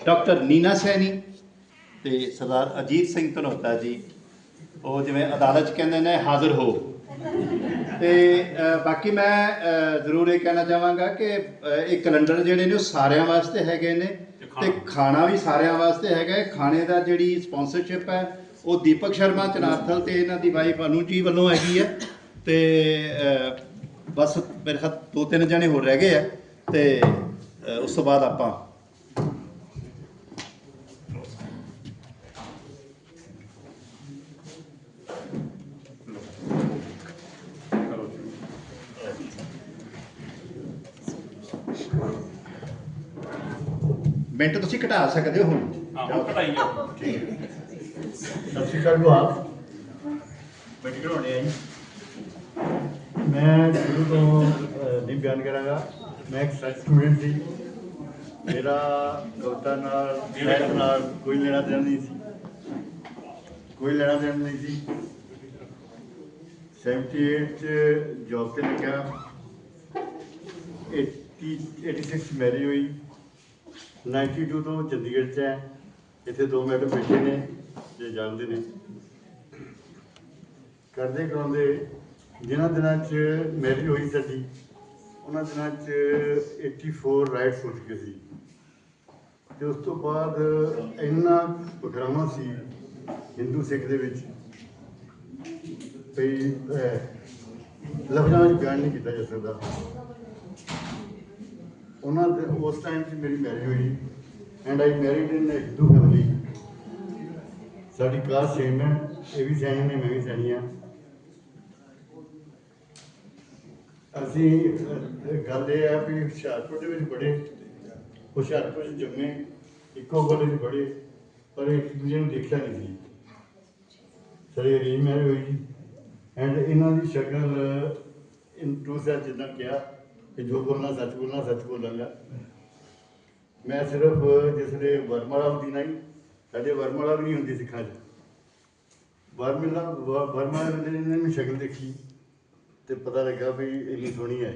Doctor Nina Saini ਤੇ ਸਰਦਾਰ ਅਜੀਤ ਸਿੰਘ ਧਨੋਤਾ ਜੀ ਉਹ ਜਿਵੇਂ ਅਦਾਲਤ 'ਚ ਕਹਿੰਦੇ ਨੇ ਹਾਜ਼ਰ ਹੋ। ਤੇ ਬਾਕੀ ਮੈਂ ਜ਼ਰੂਰ ਇਹ ਕਹਿਣਾ ਚਾਹਾਂਗਾ ਕਿ ਇਹ ਕੈਲੰਡਰ ਜਿਹੜੇ ਨੇ ਉਹ ਸਾਰਿਆਂ ਵਾਸਤੇ ਹੈਗੇ ਨੇ ਤੇ ਖਾਣਾ। ਵੀ ਸਾਰਿਆਂ ਵਾਸਤੇ ਹੈਗਾ ਖਾਣੇ ਦਾ ਜਿਹੜੀ ਸਪਾਂਸਰਸ਼ਿਪ ਹੈ ਉਹ ਦੀਪਕ ਸ਼ਰਮਾ ਚਨਾਰਥਲ ਤੇ ਇਹਨਾਂ ਦੀ ਵਾਈਫ ਅਨੂ ਜੀ ਵੱਲੋਂ ਹੈਗੀ ਹੈ। ਤੇ ਬਸ ਮੇਰੇ ਹੱਥ ਦੋ ਤਿੰਨ ਜਣੇ ਹੋਰ ਰਹਿ ਗਏ ਆ। ਤੇ ਉਸ ਤੋਂ ਬਾਅਦ ਆਪਾਂ ਮਿੰਟ ਤੁਸੀਂ ਘਟਾ ਸਕਦੇ ਹੋ ਹੁਣ। ਆਹੋ ਕਢਾਈ ਆ ਸਤਿ ਸ਼੍ਰੀ ਅਕਾਲ ਗੁਹਾਰ ਬੈਠੇ ਹੋਣੇ ਆ ਜੀ। ਮੈਂ ਸ਼ੁਰੂ ਤੋਂ ਨਹੀਂ ਬਿਆਨ ਕਰਾਂਗਾ। ਮੈਂ ਇੱਕ ਸੱਚ ਸਟੂਡੈਂਟ ਸੀ। ਮੇਰਾ ਕਵਿਤਾ ਨਾਲ ਸਾਹਿਤ ਨਾਲ ਕੋਈ ਲੈਣਾ ਦੇਣਾ ਨਹੀਂ ਸੀ। ਕੋਈ ਲੈਣਾ ਦੇਣਾ ਨਹੀਂ ਸੀ। 78 ਚ ਜੌਬ ਤੇ ਲੱਗਿਆ। 80 86 ਮੈਰੀ ਹੋਈ? 92 ਤੋਂ ਚੰਡੀਗੜ੍ਹ ਚ ਹੈ। ਇੱਥੇ ਦੋ ਮੈਡਮ ਬੈਠੇ ਨੇ ਜੇ ਜਾਣਦੇ ਨੇ। ਕਰਦੇ ਕਰਾਉਂਦੇ। ਜਿਨ੍ਹਾਂ ਦਿਨਾਂ 'ਚ ਮੈਰਿਜ ਹੋਈ ਸਾਡੀ ਉਹਨਾਂ ਦਿਨਾਂ 'ਚ 84 ਰਾਈਟਸ ਹੋ ਚੁੱਕੇ ਸੀ। ਤੇ ਉਸ ਤੋਂ ਬਾਅਦ ਇੰਨਾ ਬਖਰਾਵਾ ਸੀ ਹਿੰਦੂ ਸਿੱਖ ਦੇ ਵਿੱਚ ਭਈ ਅਹ, ਲਫ਼ਜ਼ਾਂ ਵਿੱਚ ਬਿਆਨ ਨਹੀਂ ਕੀਤਾ ਜਾ ਸਕਦਾ। ਉਹਨਾਂ ਦੇ ਉਸ ਟਾਈਮ 'ਚ ਮੇਰੀ ਮੈਰਿਜ ਹੋਈ and I married in Hindu family ਸਾਡੀ ਕਾਸਟ ਸੇਮ ਹੈ, ਇਹ ਵੀ ਸੈਣੀ ਨੇ ਮੈਂ ਵੀ ਸੈਣੀ ਆ ਅਸੀਂ ਗੱਲ ਇਹ ਹੈ ਵੀ ਹੁਸ਼ਿਆਰਪੁਰ ਦੇ ਵਿੱਚ ਬੜੇ, ਹੁਸ਼ਿਆਰਪੁਰ 'ਚ ਜੰਮੇ, ਇੱਕੋ ਕੋਲੇ 'ਚ ਬੜੇ, ਪਰ ਇੱਕ ਦੂਜੇ ਨੂੰ ਦੇਖਿਆ ਨਹੀਂ ਸੀ। ਸਾਡੀ ਅਰੇਂਜ ਮੈਰਿਜ ਹੋਈ ਐਂਡ ਇਹਨਾਂ ਦੀ ਸ਼ਕਲ ਇਨ ਟੂ ਸੈਟ ਜਿੱਦਾਂ ਕਿਹਾ ਕਿ ਜੋ ਬੋਲਣਾ ਸੱਚ ਬੋਲਣਾ, ਸੱਚ ਬੋਲਾਂਗਾ। ਮੈਂ ਸਿਰਫ ਜਿਸਲੇ ਵਰਮਾਲਾ ਹੁੰਦੀ ਨਹੀਂ ਸਾਡੇ ਵਰਮਾਲਾ ਵੀ ਨਹੀਂ ਹੁੰਦੀ ਸਿੱਖਾਂ 'ਚ। ਵਰਮਿਲਾ, ਵਰਮਾਲਾ ਦੇ ਨੇ ਮੈਂ ਸ਼ਕਲ ਦੇਖੀ ਤੇ ਪਤਾ ਲੱਗਾ ਵੀ ਇੰਨੀ ਸੋਹਣੀ ਹੈ।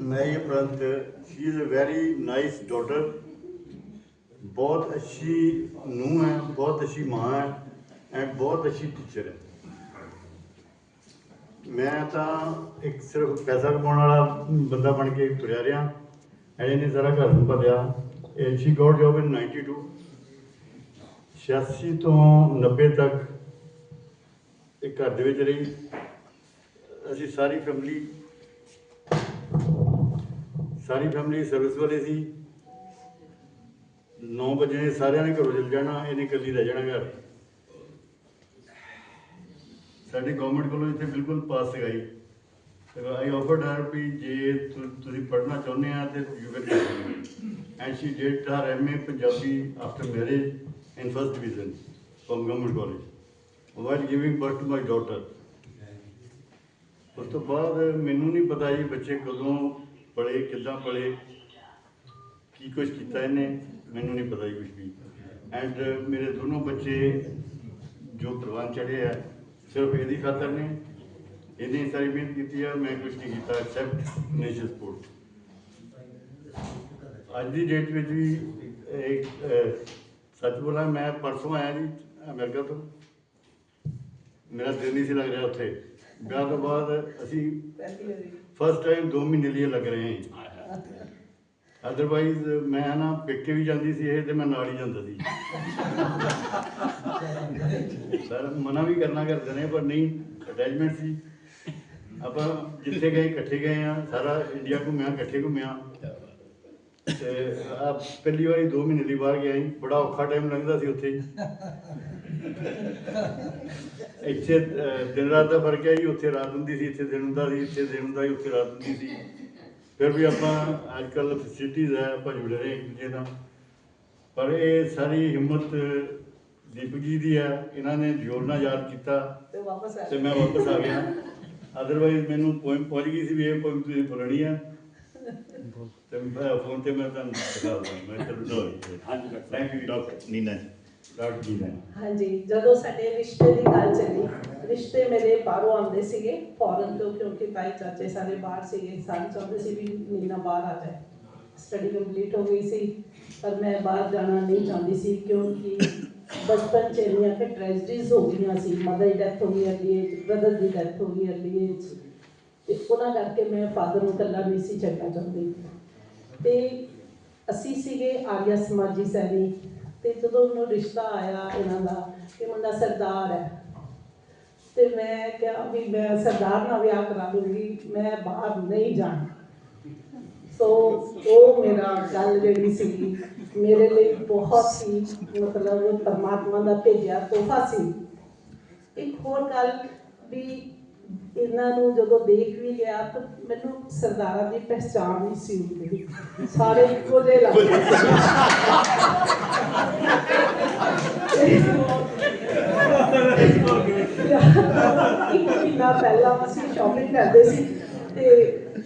ਨਹੀਂ ਪ੍ਰੰਤ she is a very nice daughter ਬਹੁਤ ਅੱਛੀ ਨੂੰਹ ਹੈ, ਬਹੁਤ ਅੱਛੀ ਮਾਂ ਹੈ ਐਂਡ ਬਹੁਤ ਅੱਛੀ ਟੀਚਰ ਹੈ। ਮੈਂ ਤਾਂ ਇੱਕ ਸਿਰਫ ਪੈਸਾ ਕਮਾਉਣ ਵਾਲਾ ਬੰਦਾ ਬਣ ਕੇ ਤੁਰਿਆ ਰਿਹਾ। ਐਂਡ ਇਹਨੇ ਸਾਰਾ ਘਰ ਸੰਭਾਲਿਆ। ਭਰਿਆ ਸ਼ੀ ਗੋਟ ਜੋਬ ਇਨ 92 86 ਤੋਂ 90 ਤੱਕ ਇੱਕ ਘਰ ਦੇ ਵਿੱਚ ਰਹੀ। ਅਸੀਂ ਸਾਰੀ ਫੈਮਿਲੀ ਸਾਰੀ ਫੈਮਿਲੀ ਸਰਵਿਸ ਵਾਲੇ ਸੀ। 9 ਵਜੇ ਸਾਰਿਆਂ ਨੇ ਘਰੋਂ ਚਲ ਜਾਣਾ, ਇਹਨੇ ਇਕੱਲੀ ਰਹਿ ਜਾਣਾ ਘਰ। ਸਾਡੀ ਗਵਰਨਮੈਂਟ ਕੋਲੋਂ ਇੱਥੇ ਬਿਲਕੁਲ ਪਾਸ ਸਗਾਈ ਤੇ ਆਈ ਆਫਰਡ ਹਰ ਵੀ ਜੇ ਤੁ- ਤੁਸੀਂ ਪੜ੍ਹਨਾ ਚਾਹੁੰਦੇ ਆ ਤੇ you can and she did her MA Punjabi after marriage in first division from government college while giving birth to my daughter ਉਸ ਤੋਂ ਬਾਅਦ ਮੈਨੂੰ ਨਹੀਂ ਪਤਾ ਜੀ ਬੱਚੇ ਕਦੋਂ ਪੜੇ ਕਿੱਦਾਂ ਪੜੇ ਕੀ ਕੁਝ ਕੀਤਾ ਇਹਨੇ, ਮੈਨੂੰ ਨਹੀਂ ਪਤਾ ਜੀ ਕੁਝ ਵੀ। ਐਂਡ ਮੇਰੇ ਦੋਨੋਂ ਬੱਚੇ ਜੋ ਪ੍ਰਵਾਨ ਚੜੇ ਆ ਸਿਰਫ ਇਹਦੀ ਖਾਤਰ ਨੇ ਇਹਨੇ ਸਾਰੀ ਮਿਹਨਤ ਕੀਤੀ ਆ ਮੈਂ ਕੁਝ ਨਹੀਂ ਕੀਤਾ ਐਕਸੈਪਟ ਨੇਸ਼ਨ ਸਪੋਰਟ ਅੱਜ ਦੀ ਡੇਟ ਵਿੱਚ ਵੀ ਇੱਕ ਸੱਚ ਬੋਲਾਂ ਮੈਂ ਪਰਸੋਂ ਆਇਆ ਜੀ ਅਮਰੀਕਾ ਤੋਂ। ਮੇਰਾ ਦਿਲ ਨਹੀਂ ਸੀ ਲੱਗ ਰਿਹਾ ਉੱਥੇ। ਵਿਆਹ ਤੋਂ ਬਾਅਦ ਅਸੀਂ ਫਸਟ ਟਾਈਮ 2 ਮਹੀਨੇ ਲਈ ਲੱਗ ਰਹੇ ਹਾਂ ਅਦਰਵਾਈਜ਼ ਮੈਂ ਨਾ ਪੇਕੇ ਵੀ ਜਾਂਦੀ ਸੀ ਇਹ ਤੇ ਮੈਂ ਨਾਲ ਹੀ ਜਾਂਦਾ ਸੀ। ਸਰ, ਮਨਾ ਵੀ ਕਰਨਾ ਕਰਦੇ ਨੇ ਪਰ ਨਹੀਂ ਅਟੈਚਮੈਂਟ ਸੀ। ਆਪਾਂ ਜਿੱਥੇ ਗਏ, ਇਕੱਠੇ ਗਏ ਆ, ਸਾਰਾ ਇੰਡੀਆ ਘੁੰਮਿਆ, ਇਕੱਠੇ ਘੁੰਮਿਆ। ਤੇ ਆ ਪਹਿਲੀ ਵਾਰੀ 2 ਮਹੀਨੇ ਦੀ ਬਾਹਰ ਗਿਆ ਸੀ, ਬੜਾ ਔਖਾ ਟਾਈਮ ਲੰਘਦਾ ਸੀ ਉੱਥੇ। ਇੱਥੇ ਦਿਨ ਰਾਤ ਦਾ ਫ਼ਰਕ ਹੈ ਜੀ, ਉੱਥੇ ਰਾਤ ਹੁੰਦੀ ਸੀ, ਇੱਥੇ ਦਿਨ ਹੁੰਦਾ ਸੀ, ਇੱਥੇ ਦਿਨ ਹੁੰਦਾ ਸੀ, ਉੱਥੇ ਰਾਤ ਹੁੰਦੀ ਸੀ। ਫਿਰ ਵੀ ਆਪਾਂ ਅੱਜ ਕੱਲ ਫੈਸਿਲਿਟੀਜ਼ ਹੈ ਆਪਾਂ ਜੁੜੇ ਰਹੇ ਇੱਕ ਦੂਜੇ ਨਾਲ। ਪਰ ਇਹ ਸਾਰੀ ਹਿੰਮਤ ਦੀਪਕ ਜੀ ਦੀ ਹੈ ਇਹਨਾਂ ਨੇ ਜ਼ੋਰ ਨਾਲ ਯਾਦ ਕੀਤਾ ਤੇ ਵਾਪਸ ਆ ਤੇ ਮੈਂ ਵਾਪਸ ਆ ਗਿਆ। ਅਦਰਵਾਈਜ਼ ਮੈਨੂੰ ਪੋਇਮ ਪਹੁੰਚ ਗਈ ਸੀ ਵੀ ਇਹ ਪੋਇਮ ਤੁਸੀਂ ਬੋਲਣੀ ਆ। ਤੇ ਮੈਂ ਫੋਨ ਤੇ ਮੈਂ ਤੁਹਾਨੂੰ ਦਿਖਾ ਦੂੰਗਾ ਮੈਂ ਚਲੋ ਹਾਂਜੀ ਥੈਂਕ ਯੂ ਡਾਕਟਰ ਨੀਨਾ ਜੀ। ਡਾਕਟਰ ਜੀ ਹਾਂਜੀ ਜਦੋਂ ਸਾਡੇ ਰਿਸ਼ਤੇ ਦੀ ਗੱਲ ਚੱਲੀ ਰਿਸ਼ਤੇ ਮੇਰੇ ਬਾਹਰੋਂ ਆਉਂਦੇ ਸੀਗੇ, ਫੋਰਨ ਤੋਂ, ਕਿਉਂਕਿ ਤਾਈ ਚਾਚੇ ਸਾਰੇ ਬਾਹਰ ਸੀਗੇ, ਸਾਰੇ ਚਾਹੁੰਦੇ ਸੀ ਵੀ ਨੀਨਾ ਬਾਹਰ ਆ ਜਾਏ। ਸਟੱਡੀ ਕੰਪਲੀਟ ਹੋ ਗਈ ਸੀ, ਪਰ ਮੈਂ ਬਾਹਰ ਜਾਣਾ ਨਹੀਂ ਚਾਹੁੰਦੀ ਸੀ, ਕਿਉਂਕਿ ਬਚਪਨ ਚ ਇੰਨੀਆਂ ਕਿ ਟ੍ਰੈਜਡੀਜ਼ ਹੋ ਗਈਆਂ ਸੀ ਮਦਰ ਦੀ ਡੈਥ ਹੋ ਗਈ ਅਰਲੀ ਏਜ ਬ੍ਰਦਰ ਦੀ ਡੈਥ ਹੋ ਗਈ ਅਰਲੀ ਏਜ ਤੇ ਉਹਨਾਂ ਕਰਕੇ ਮੈਂ ਫਾਦਰ ਨੂੰ ਇਕੱਲਾ ਨਹੀਂ ਸੀ ਛੱਡਣਾ ਚਾਹੁੰਦੀ। ਤੇ ਅਸੀਂ ਸੀਗੇ ਆਰੀਆ ਸਮਾਜੀ ਸੈਨੀ ਤੇ ਜਦੋਂ ਉਹਨੂੰ ਰਿਸ਼ਤਾ ਆਇਆ ਇਹਨਾਂ ਦਾ, ਕਿ ਮੁੰਡਾ ਸਰਦਾਰ ਹੈ ਤੇ ਮੈਂ ਕਿਹਾ ਵੀ ਮੈਂ ਸਰਦਾਰ ਨਾਲ ਵਿਆਹ ਕਰਾ ਲੂੰਗੀ ਮੈਂ ਬਾਹਰ ਨਹੀਂ ਜਾਣਾ। ਸੋ ਉਹ ਮੇਰਾ ਗੱਲ ਜਿਹੜੀ ਸੀ ਮੇਰੇ ਲਈ ਬਹੁਤ ਸੀ ਮਤਲਬ ਪਰਮਾਤਮਾ ਦਾ ਭੇਜਿਆ ਤੋਹਫਾ ਸੀ। ਇੱਕ ਹੋਰ ਗੱਲ ਵੀ ਇਹਨਾਂ ਨੂੰ ਜਦੋਂ ਦੇਖ ਵੀ ਗਿਆ ਤਾਂ ਮੈਨੂੰ ਸਰਦਾਰਾਂ ਦੀ ਪਹਿਚਾਣ ਨਹੀਂ ਸੀ ਹੁੰਦੀ ਸਾਰੇ ਇੱਕੋ ਜਿਹੇ ਲੱਗਦੇ ਸੀ। ਇੱਕ ਮਹੀਨਾ ਪਹਿਲਾਂ ਅਸੀਂ ਸ਼ਾਪਿੰਗ ਕਰਦੇ ਸੀ ਤੇ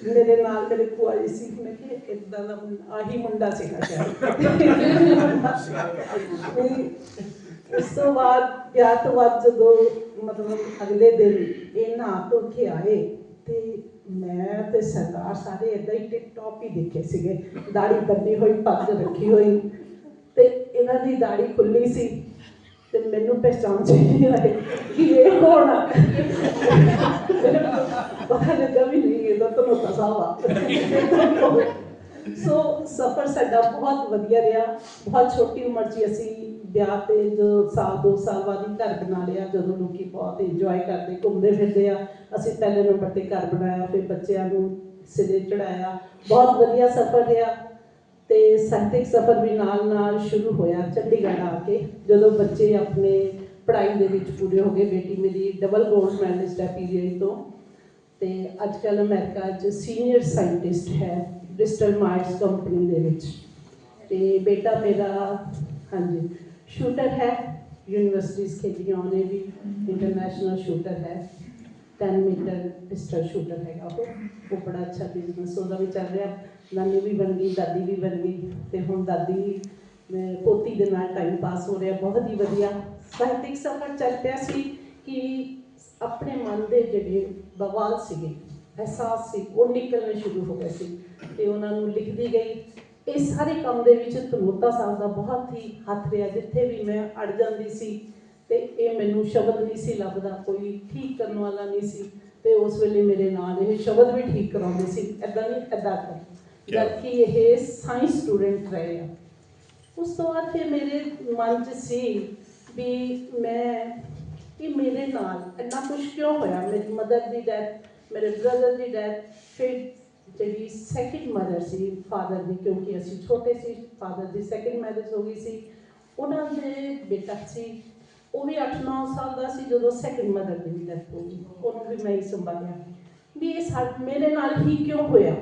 ਮੇਰੇ ਨਾਲ ਮੇਰੇ ਭੂਆ ਜੀ ਸੀ। ਮੈਂ ਕਿ ਇਦਾਂ ਦਾ ਆਹੀ ਮੁੰਡਾ ਸੀਗਾ ਸ਼ਾਇਦ ਉਸ ਤੋਂ ਬਾਅਦ ਵਿਆਹ ਤੋਂ ਬਾਅਦ ਜਦੋਂ ਮਤਲਬ ਅਗਲੇ ਦਿਨ ਇਹ ਨਾ ਧੋ ਕੇ ਆਏ ਤੇ ਮੈਂ ਤੇ ਸਰਦਾਰ ਸਾਰੇ ਇਦਾਂ ਹੀ ਟਿਪ ਟੌਪ ਹੀ ਦੇਖੇ ਸੀਗੇ। ਦਾੜੀ ਬੰਨੀ ਹੋਈ, ਪੱਗ ਰੱਖੀ ਹੋਈ ਤੇ ਇਹਨਾਂ ਦੀ ਦਾੜੀ ਖੁੱਲੀ ਸੀ। ਤੇ ਮੈਨੂੰ ਪਹਿਚਾਣ ਚ ਕਿ ਇਹ ਕੌਣ ਆ? ਪਤਾ ਲੱਗਾ ਵੀ ਨਹੀਂ, ਇਹ ਤਾਂ ਤੁਹਾਨੂੰ ਤਸਾਵਾ ਸੋ ਸਫ਼ਰ ਸਾਡਾ ਬਹੁਤ ਵਧੀਆ ਰਿਹਾ। ਬਹੁਤ ਛੋਟੀ ਉਮਰ 'ਚ ਹੀ ਅਸੀਂ ਵਿਆਹ ਤੇ ਜੋ ਸਾਲ, ਦੋ ਸਾਲ ਬਾਅਦ ਹੀ ਘਰ ਬਣਾ ਲਿਆ, ਜਦੋਂ ਲੋਕੀ ਬਹੁਤ ਇੰਜੋਏ ਕਰਦੇ, ਘੁੰਮਦੇ ਫਿਰਦੇ ਆ। ਅਸੀਂ ਪਹਿਲੇ ਨੰਬਰ ਤੇ ਘਰ ਬਣਾਇਆ, ਫਿਰ ਬੱਚਿਆਂ ਨੂੰ ਸਿਰੇ ਚੜਾਇਆ ਬਹੁਤ ਵਧੀਆ ਸਫ਼ਰ ਰਿਹਾ। ਤੇ ਸਾਹਿਤਿਕ ਸਫ਼ਰ ਵੀ ਨਾਲ ਨਾਲ ਸ਼ੁਰੂ ਹੋਇਆ ਚੰਡੀਗੜ੍ਹ ਆ ਕੇ, ਜਦੋਂ ਬੱਚੇ ਆਪਣੇ ਪੜ੍ਹਾਈ ਦੇ ਵਿੱਚ ਪੂਰੇ ਹੋ ਗਏ। ਬੇਟੀ ਮੇਰੀ ਡਬਲ ਗੋਲਡ ਮੈਡਲਿਸਟ ਹੈ ਪੀਜੀਆਈ ਤੋਂ। ਤੇ ਅੱਜ ਕੱਲ੍ਹ ਅਮਰੀਕਾ 'ਚ ਸੀਨੀਅਰ ਸਾਇੰਟਿਸਟ ਹੈ ਬ੍ਰਿਸਟਲ ਮਾਇਰਸ ਕੰਪਨੀ ਦੇ ਵਿੱਚ। ਤੇ ਬੇਟਾ ਮੇਰਾ, ਹਾਂਜੀ ਸ਼ੂਟਰ ਹੈ। ਯੂਨੀਵਰਸਿਟੀਜ਼ ਖੇਡੀਆਂ ਉਹਨੇ ਵੀ। ਇੰਟਰਨੈਸ਼ਨਲ ਸ਼ੂਟਰ ਹੈ। 10 ਮੀਟਰ ਪਿਸਟਲ ਸ਼ੂਟਰ ਹੈਗਾ ਉਹ। ਉਹ ਬੜਾ ਅੱਛਾ ਬਿਜ਼ਨਸ ਉਹਦਾ ਵੀ ਚੱਲ ਰਿਹਾ। ਨਾਨੀ ਵੀ ਬਣ ਗਈ, ਦਾਦੀ ਵੀ ਬਣ ਗਈ ਤੇ ਹੁਣ ਦਾਦੀ ਪੋਤੀ ਦੇ ਨਾਲ ਟਾਈਮ ਪਾਸ ਹੋ ਰਿਹਾ, ਬਹੁਤ ਹੀ ਵਧੀਆ। ਸਾਹਿਤਿਕ ਸਫ਼ਰ ਚੱਲ ਪਿਆ ਸੀ ਕਿ ਆਪਣੇ ਮਨ ਦੇ ਜਿਹੜੇ ਬਵਾਲ ਸੀਗੇ, ਅਹਿਸਾਸ ਸੀ, ਉਹ ਨਿਕਲਣੇ ਸ਼ੁਰੂ ਹੋ ਗਏ ਸੀ ਤੇ ਉਹਨਾਂ ਨੂੰ ਲਿਖਦੀ ਗਈ। ਇਹ ਸਾਰੇ ਕੰਮ ਦੇ ਵਿੱਚ ਤਨੋਤਾ ਸਾਹਿਬ ਦਾ ਬਹੁਤ ਹੀ ਹੱਥ ਰਿਹਾ, ਜਿੱਥੇ ਵੀ ਮੈਂ ਅੜ ਜਾਂਦੀ ਸੀ ਤੇ ਇਹ ਮੈਨੂੰ ਸ਼ਬਦ ਨਹੀਂ ਸੀ ਲੱਭਦਾ, ਕੋਈ ਠੀਕ ਕਰਨ ਵਾਲਾ ਨਹੀਂ ਸੀ ਤੇ ਉਸ ਵੇਲੇ ਮੇਰੇ ਨਾਲ ਇਹ ਸ਼ਬਦ ਵੀ ਠੀਕ ਕਰਾਉਂਦੇ ਸੀ ਐਦਾਂ ਨਹੀਂ ਐਦਾਂ ਕਰ। ਜਦਕਿ ਇਹ ਸਾਇੰਸ ਸਟੂਡੈਂਟ ਰਹੇ ਆ। ਉਸ ਤੋਂ ਬਾਅਦ ਫਿਰ ਮੇਰੇ ਮਨ 'ਚ ਸੀ ਵੀ ਮੈਂ ਕਿ ਮੇਰੇ ਨਾਲ ਇੰਨਾ ਕੁਝ ਕਿਉਂ ਹੋਇਆ? ਮੇਰੀ ਮਦਰ ਦੀ ਡੈਥ ਮੇਰੇ ਬ੍ਰਦਰ ਦੀ ਡੈਥ ਫਿਰ ਜਿਹੜੀ ਸੈਕਿੰਡ ਮਦਰ ਸੀ ਫਾਦਰ ਦੀ, ਕਿਉਂਕਿ ਅਸੀਂ ਛੋਟੇ ਸੀ ਫਾਦਰ ਦੀ ਸੈਕਿੰਡ ਮੈਰਿਜ ਹੋ ਗਈ ਸੀ। ਉਹਨਾਂ ਦੇ ਬੇਟਾ ਸੀ, ਉਹ ਵੀ 8-9 ਸਾਲ ਦਾ ਸੀ ਜਦੋਂ ਸੈਕਿੰਡ ਮਦਰ ਦੀ ਡੈਥ ਹੋ ਗਈ। ਉਹਨੂੰ ਵੀ ਮੈਂ ਹੀ ਸੰਭਾਲਿਆ। ਵੀ ਇਹ ਸਾ, ਮੇਰੇ ਨਾਲ ਹੀ ਕਿਉਂ ਹੋਇਆ?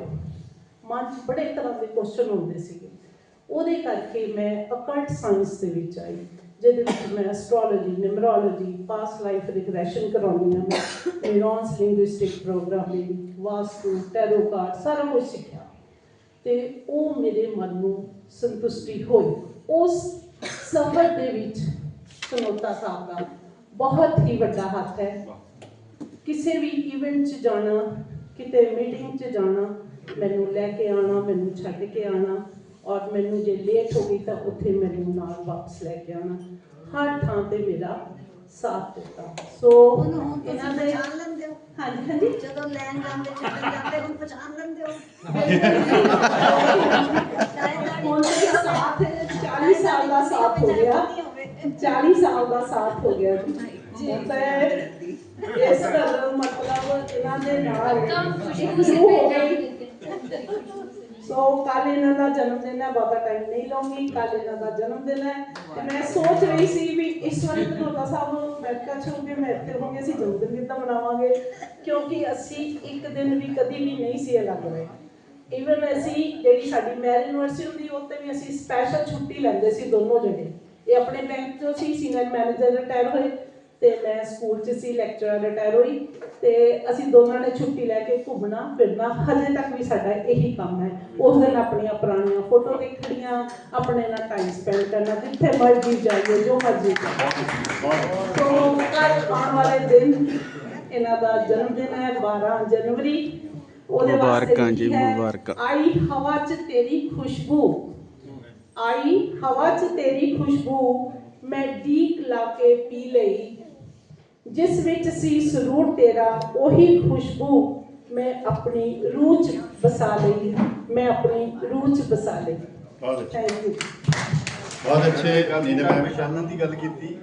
ਮਨ ਬੜੇ ਤਰ੍ਹਾਂ ਦੇ ਕੁਐਸਚਨ ਹੁੰਦੇ ਸੀਗੇ। ਉਹਦੇ ਕਰਕੇ ਮੈਂ ਅਕਲਟ ਸਾਇੰਸ ਦੇ ਵਿੱਚ ਆਈ ਜਿਹਦੇ ਵਿੱਚ ਮੈਂ astrology numerology past life regression ਕਰਾਉਂਦੀ ਹਾਂ ਮੈਂ neurons linguistic programming vastu tarot card ਸਾਰਾ ਕੁਝ ਸਿੱਖਿਆ। ਤੇ ਉਹ ਮੇਰੇ ਮਨ ਨੂੰ ਸੰਤੁਸ਼ਟੀ ਹੋਈ। ਉਸ ਸਫ਼ਰ ਦੇ ਵਿੱਚ ਸਨੋਤਾ ਸਾਹਿਬ ਦਾ ਬਹੁਤ ਹੀ ਵੱਡਾ ਹੱਥ ਹੈ। ਕਿਸੇ ਵੀ ਇਵੈਂਟ 'ਚ ਜਾਣਾ ਕਿਤੇ ਮੀਟਿੰਗ 'ਚ ਜਾਣਾ ਮੈਨੂੰ ਲੈ ਕੇ ਆਣਾ ਮੈਨੂੰ ਛੱਡ ਕੇ ਆਣਾ ਔਰ ਮੈਨੂੰ ਜੇ ਲੇਟ ਹੋ ਗਈ ਤਾਂ ਉੱਥੇ ਮੈਨੂੰ ਨਾਲ ਵਾਪਸ ਲੈ ਕੇ ਆਣਾ ਹਰ ਥਾਂ ਤੇ ਮੇਰਾ ਸਾਥ ਦਿੱਤਾ। ਸੋ ਇਹਨਾਂ ਦੇ ਪਛਾਣ ਲੈਂਦੇ ਹੋ? ਹਾਂਜੀ ਹਾਂਜੀ। ਜਦੋਂ ਲੈਣ ਜਾਂਦੇ ਛੱਡਣ ਜਾਂਦੇ ਹੁਣ ਪਛਾਣ ਲੈਂਦੇ ਹੋ? ਹੁਣ ਤੇ ਸਾਥ 40 ਸਾਲ ਦਾ ਸਾਥ ਹੋ ਗਿਆ। 40 ਸਾਲ ਦਾ ਸਾਥ ਹੋ ਗਿਆ। ਜੀ ਤੇ ਇਸ ਦਾ ਮਤਲਬ ਇਹਨਾਂ ਦੇ ਨਾਲ ਇੱਕ ਰੂਹ ਹੋ ਗਈ ਸੋ ਕੱਲ ਇਹਨਾਂ ਦਾ ਜਨਮ ਦਿਨ ਹੈ, ਬਾਬਾ ਟਾਈਮ ਨਹੀਂ ਲਾਉਂਗੀ ਕੱਲ ਇਹਨਾਂ ਦਾ ਜਨਮ ਦਿਨ ਹੈ। ਤੇ ਮੈਂ ਸੋਚ ਰਹੀ ਸੀ ਵੀ ਇਸ ਵਾਰੀ ਧਨੋਤਾ ਸਾਹਿਬ ਨੂੰ ਅਮਰੀਕਾ ਚ ਮੈਂ ਇੱਥੇ ਹੋਗੇ ਅਸੀਂ ਜਨਮ ਦਿਨ ਕਿੱਦਾਂ ਮਨਾਵਾਂਗੇ, ਕਿਉਂਕਿ ਅਸੀਂ ਇੱਕ ਦਿਨ ਵੀ ਕਦੀ ਵੀ ਨਹੀਂ ਸੀ ਅਲੱਗ ਰਹੇ ਇਵਨ ਅਸੀਂ ਜਿਹੜੀ ਸਾਡੀ ਮੈਰਿਜ ਯੂਨੀਵਰਸਿਟੀ ਹੁੰਦੀ ਉੱਤੇ ਵੀ ਅਸੀਂ ਸਪੈਸ਼ਲ ਛੁੱਟੀ ਲੈਂਦੇ ਸੀ ਦੋਨੋਂ ਜਣੇ। ਇਹ ਆਪਣੇ ਬੈਂਕ ਤੋਂ ਸੀ ਸੀਨੀਅਰ ਮੈਨੇਜਰ ਰਿਟਾਇਰ ਹੋਏ। ਤੇ ਮੈਂ ਸਕੂਲ 'ਚ ਸੀ ਲੈਕਚਰਰ ਰਿਟਾਇਰ ਹੋਈ ਤੇ ਅਸੀਂ ਦੋਨਾਂ ਨੇ ਛੁੱਟੀ ਲੈ ਕੇ ਘੁੰਮਣਾ ਫਿਰਨਾ ਹਜੇ ਤੱਕ ਵੀ ਸਾਡਾ ਇਹੀ ਕੰਮ ਹੈ। ਉਸ ਦਿਨ ਆਪਣੀਆਂ ਪੁਰਾਣੀਆਂ ਫੋਟੋ ਦੇਖਣੀਆਂ ਆਪਣੇ ਨਾਲ ਟਾਈਮ ਸਪੈਂਡ ਕਰਨਾ ਜਿੱਥੇ ਮਰਜ਼ੀ ਜਾਈਏ ਜੋ ਮਰਜ਼ੀ ਕੱਲ ਆਉਣ ਵਾਲੇ ਦਿਨ ਇਹਨਾਂ ਦਾ ਜਨਮ ਦਿਨ ਹੈ 12 ਜਨਵਰੀ। ਉਹਦੇ ਵਾਸਤੇ ਮੁਬਾਰਕਾਂ ਜੀ, ਮੁਬਾਰਕਾਂ। ਆਈ ਹਵਾ 'ਚ ਤੇਰੀ ਖੁਸ਼ਬੂ। ਆਈ ਹਵਾ 'ਚ ਤੇਰੀ ਖੁਸ਼ਬੂ ਮੈਂ ਡੀਕ ਲਾ ਕੇ ਪੀ ਲਈ। ਜਿਸ ਵਿੱਚ ਸੀ ਸਰੂਰ ਤੇਰਾ ਉਹੀ ਖੁਸ਼ਬੂ ਮੈਂ ਆਪਣੀ ਰੂਹ 'ਚ ਵਸਾ ਲਈ ਮੈਂ ਆਪਣੀ ਰੂਹ 'ਚ ਵਸਾ ਲਈ। ਬਹੁਤ ਅੱਛਾ। ਥੈਂਕ ਯੂ ਬਹੁਤ ਅੱਛੇ ਨੀਨਾ ਮੈਂ ਪਛਾਣਨ ਦੀ ਗੱਲ ਕੀਤੀ।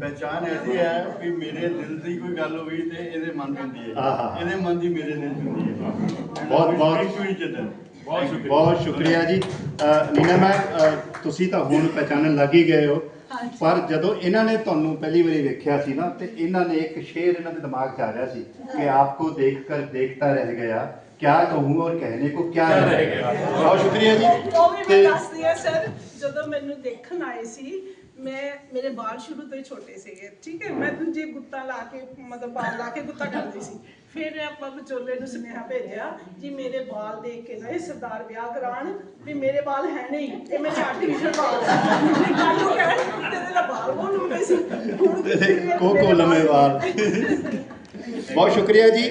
ਪਹਿਚਾਨ ਐਸੀ ਹੈ ਕਿ ਮੇਰੇ ਦਿਲ ਦੀ ਕੋਈ ਗੱਲ ਹੋਈ ਤੇ ਇਹਦੇ ਮਨ ਦੀ ਹੁੰਦੀ। ਹੈ। ਇਹਦੇ ਮਨ ਦੀ ਮੇਰੇ ਦਿਲ ਦੀ ਹੁੰਦੀ ਹੈ। ਬਹੁਤ- ਬਹੁਤ- ਬਹੁਤ ਸ਼ੁਕਰੀਆ ਬਹੁਤ ਸ਼ੁਕਰੀਆ ਜੀ। ਨੀਨਾ ਮੈਮ ਤੁਸੀਂ ਤਾਂ ਹੁਣ ਪਹਿਚਾਨਣ ਲੱਗ ਹੀ ਗਏ ਹੋ। ਪਰ ਜਦੋਂ ਇਹਨਾਂ ਨੇ ਤੁਹਾਨੂੰ ਪਹਿਲੀ ਵਾਰੀ ਵੇਖਿਆ ਸੀ ਨਾ ਤੇ ਇਹਨਾਂ ਨੇ ਇੱਕ ਸ਼ੇਰ ਇਹਨਾਂ ਦੇ ਦਿਮਾਗ 'ਚ ਆ ਰਿਹਾ ਸੀ ਕਿ ਆਪ ਕੋ ਦੇਖ ਕਰ ਦੇਖਤਾ ਰਹਿ ਗਿਆ ਕਿਆ ਕਹੂੰ ਔਰ ਕਹਿਣੇ ਕੋ ਕਿਆ ਰਹਿ ਗਿਆ। ਬਹੁਤ ਸ਼ੁਕਰੀਆ ਜੀ। ਉਹ ਸਰ ਜਦੋਂ ਮੈਨੂੰ ਦੇਖਣ ਆਏ ਸੀ ਮੈਂ ਮੇਰੇ ਬਾਲ ਸ਼ੁਰੂ ਤੋਂ ਹੀ ਛੋਟੇ ਸੀਗੇ ਠੀਕ ਹੈ? ਮੈਂ ਦੂਜੇ ਗੁੱਤਾ ਲਾ ਕੇ ਮਤਲਬ ਬਾਲ ਲਾ ਕੇ ਗੁੱਤਾ ਕਰਦੀ ਸੀ। ਫਿਰ ਆਪਾਂ ਵਿਚੋਲੇ ਨੂੰ ਸੁਨੇਹਾ ਭੇਜਿਆ ਜੀ ਮੇਰੇ ਬਾਲ ਦੇਖ ਕੇ ਨਾ ਇਹ ਸਰਦਾਰ ਵਿਆਹ ਕਰਾਉਣ ਵੀ ਮੇਰੇ ਬਾਲ ਹੈ ਨਹੀਂ ਇਹ ਮੇਰੇ ਆਰਟੀਫੀਸ਼ੀਅਲ ਬਾਲ ਹੈ ਕੱਲ ਨੂੰ ਕਹਿਣ ਤੇਰੇ ਦਾ ਬਾਲ ਬਹੁਤ ਲੰਬੇ ਸੀ? ਹੁਣ ਕੋ ਕੋ ਲੰਮੇ ਵਾਲ। ਬਹੁਤ ਸ਼ੁਕਰੀਆ ਜੀ।